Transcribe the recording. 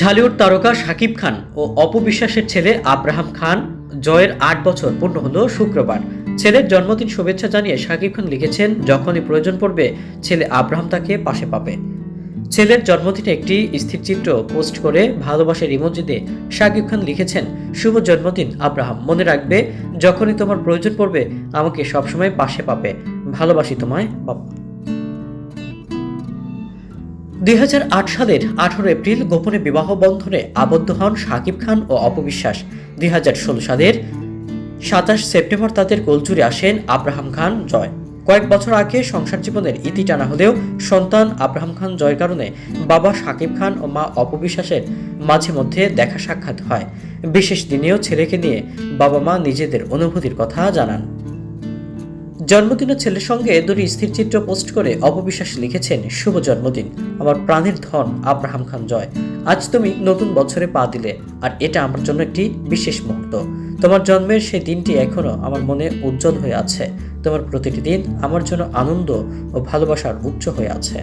ঢালিউড তারকা শাকিব খান ও অপবিশ্বাসের ছেলে আব্রাহাম খান জয়ের আট বছর পূর্ণ হলো শুক্রবার। ছেলের জন্মদিন শুভেচ্ছা জানিয়ে শাকিব খান লিখেছেন, যখনই প্রয়োজন পড়বে, ছেলে আব্রাহাম তাকে পাশে পাবে। ছেলের জন্মদিনে একটি স্থিরচিত্র পোস্ট করে ভালোবাসার ইমোজি দিয়ে শাকিব খান লিখেছেন, শুভ জন্মদিন আব্রাহাম, মনে রাখবে, যখনই তোমার প্রয়োজন পড়বে, আমাকে সবসময় পাশে পাবে, ভালোবাসি তোমায়, বাবা। দুই হাজার আট সালের আঠারো এপ্রিল গোপনে বিবাহ বন্ধনে আবদ্ধ হন শাকিব খান ও অপবিশ্বাস। দুই হাজার ষোলো সালের সাতাশ সেপ্টেম্বর তাদের গোলজুড়ে আসেন আব্রাহাম খান জয়। কয়েক বছর আগে সংসার জীবনের ইতি টানা হলেও সন্তান আব্রাহাম খান জয়ের কারণে বাবা শাকিব খান ও মা অপবিশ্বাসের মাঝে মধ্যে দেখা সাক্ষাৎ হয়। বিশেষ দিনেও ছেলেকে নিয়ে বাবা মা নিজেদের অনুভূতির কথা জানান। জন্মদিনের ছেলের সঙ্গে দুটি স্থির চিত্র পোস্ট করে অপবিশ্বাস লিখেছেন শুভ জন্মদিন। আমার প্রাণের ধন আব্রাহাম খান জয়। আজ তুমি নতুন বছরে পা দিলে, আর এটা আমার জন্য একটি বিশেষ মুহূর্ত। তোমার জন্মের সেই দিনটি এখনও আমার মনে উজ্জ্বল হয়ে আছে। তোমার প্রতিটি দিন আমার জন্য আনন্দ ও ভালোবাসার উচ্চ হয়ে আছে।